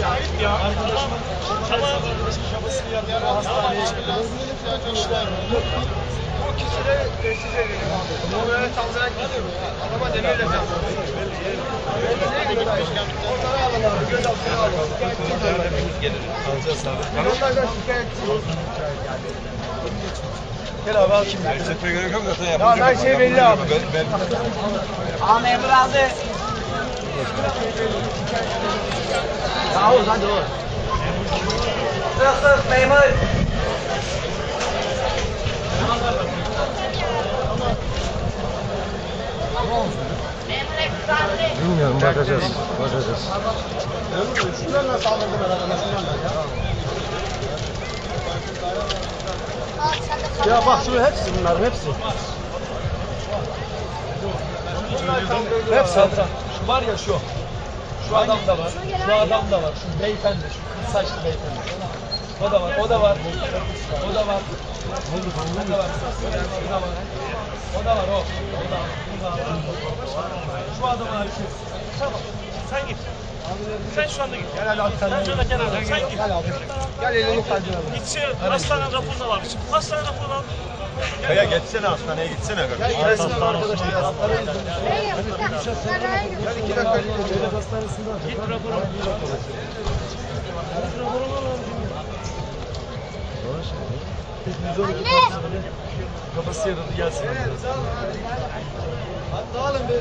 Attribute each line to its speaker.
Speaker 1: Şahit ya. Arkadaşım. Tamam. Şabasını yapıyor. Hastaneye çıkıyor. İşler.
Speaker 2: O kişilere teşhis edelim abi. Oraya saldırarak gidiyor. Adama demirle saldırarak. Onları alın abi. Gözaltına alın.
Speaker 1: Alacağız abi.
Speaker 2: Ben onlardan şikayetçiyim.
Speaker 1: Gel abi al şimdi.
Speaker 3: Yükseltmeye gerek yok zaten
Speaker 2: Ya
Speaker 3: yapılacak.
Speaker 2: her şey belli abi.
Speaker 3: Ben, ben,
Speaker 2: Aa memur aldı. Hadi ol. Sık sık memur.
Speaker 3: Bilmiyorum bakacağız. Bakacağız.
Speaker 2: Şunlarla saldırdım herhalde. Şunlarla ya. Ya bak şu hepsi bunların hepsi.
Speaker 1: Hep saldıran. Şu var ya şu. Şu adam da var. Şu adam da var. Şu beyefendi. Şu kız saçlı beyefendi. O da var. O da var. O da var. O da var. O da var. O da var o. O da var. Şu adam abi şu. Tamam. Sen git. Sen şu anda git.
Speaker 2: Gel hadi abi sen.
Speaker 1: Sen şöyle kenarda. Sen git.
Speaker 2: Gel abi. Gel elini kaydıralım.
Speaker 1: Gitsin hastane raporuna var. Hastane raporuna al.
Speaker 3: Kaya geçsene hastaneye gitsene.
Speaker 2: Gel gelsin arkadaşlar. Gel iki dakika gidelim.
Speaker 1: Git raporu.
Speaker 4: Anne!
Speaker 1: Kafası yarıldı gelsin.
Speaker 2: Hadi dağılın bir.